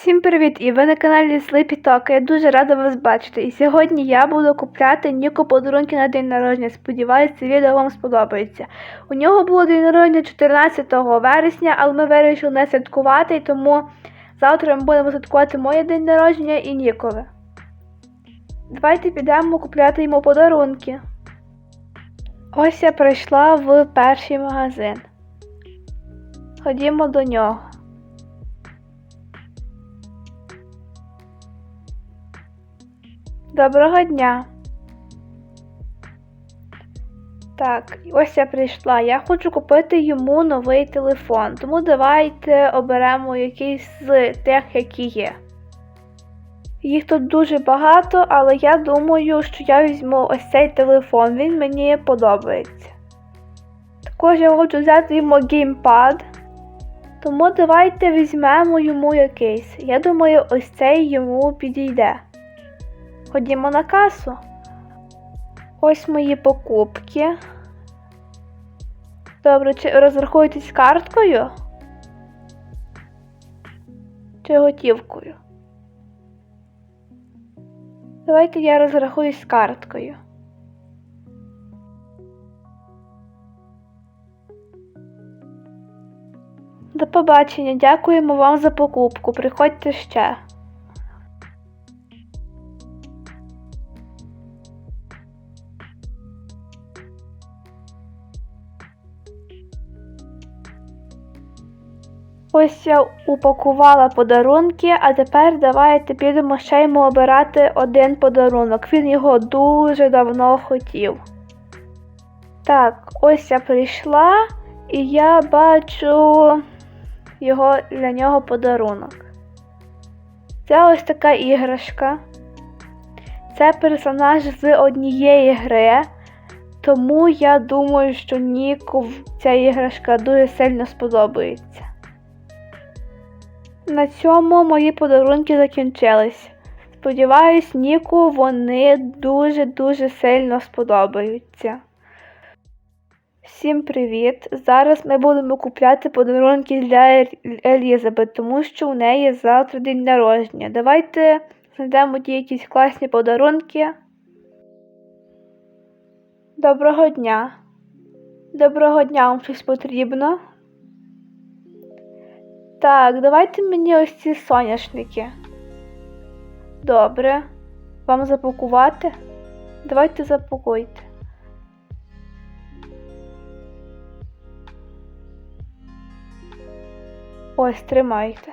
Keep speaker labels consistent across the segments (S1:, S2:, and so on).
S1: Всім привіт! І ви на каналі Sleepy Talk. Я дуже рада вас бачити. І сьогодні я буду купляти Ніку подарунки на день народження. Сподіваюся, це відео вам сподобається. У нього було день народження 14 вересня, але ми вирішили не святкувати, тому завтра ми будемо святкувати моє день народження і Нікове. Давайте підемо купляти йому подарунки. Ось я прийшла в перший магазин. Ходімо до нього. Доброго дня. Так, ось я прийшла. Я хочу купити йому новий телефон. Тому давайте оберемо якийсь з тих, які є. Їх тут дуже багато, але я думаю, що я візьму ось цей телефон. Він мені подобається. Також я хочу взяти йому геймпад. Тому давайте візьмемо йому якийсь. Я думаю, ось цей йому підійде. Ходімо на касу. Ось мої покупки. Добре, чи розрахуєтесь карткою? Чи готівкою? Давайте я розрахуюсь карткою. До побачення, дякуємо вам за покупку. Приходьте ще. Ось я упакувала подарунки, а тепер давайте підемо ще йому обирати один подарунок. Він його дуже давно хотів. Так, ось я прийшла і я бачу його для нього подарунок. Це ось така іграшка. Це персонаж з однієї гри. Тому я думаю, що Ніку ця іграшка дуже сильно сподобається. На цьому мої подарунки закінчились. Сподіваюсь, Ніку вони дуже-дуже сильно сподобаються. Всім привіт! Зараз ми будемо купляти подарунки для Елізабет, тому що у неї завтра день народження. Давайте знайдемо ті якісь класні подарунки. Доброго дня. Доброго дня, вам щось потрібно? Так, давайте мені ось ці соняшники. Добре. Вам запакувати? Давайте запакуйте. Ось, тримайте.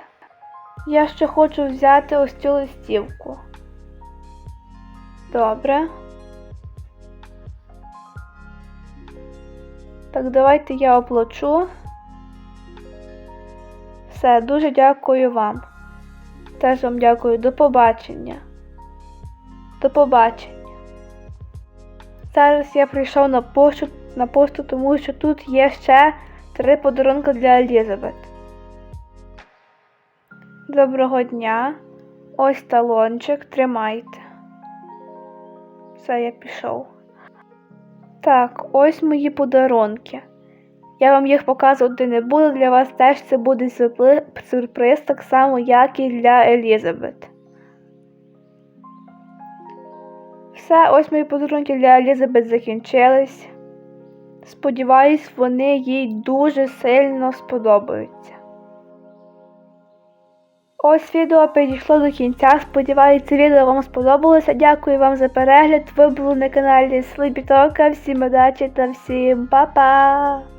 S1: Я ще хочу взяти ось цю листівку. Добре. Так, давайте я оплачу. Все, дуже дякую вам. Теж вам дякую. До побачення. До побачення. Зараз я прийшов на пошту, на пошту, тому що тут є ще три подарунки для Елізабет. Доброго дня. Ось талончик, тримайте. Все, я пішов. Так, ось мої подарунки. Я вам їх показувати не буду, для вас теж це буде сюрприз, так само, як і для Елізабет. Все, ось мої подарунки для Елізабет закінчились. Сподіваюсь, вони їй дуже сильно сподобаються. Ось відео підійшло до кінця. Сподіваюся, відео вам сподобалося. Дякую вам за перегляд. Ви були на каналі Talk. Всім удачі та всім па-па!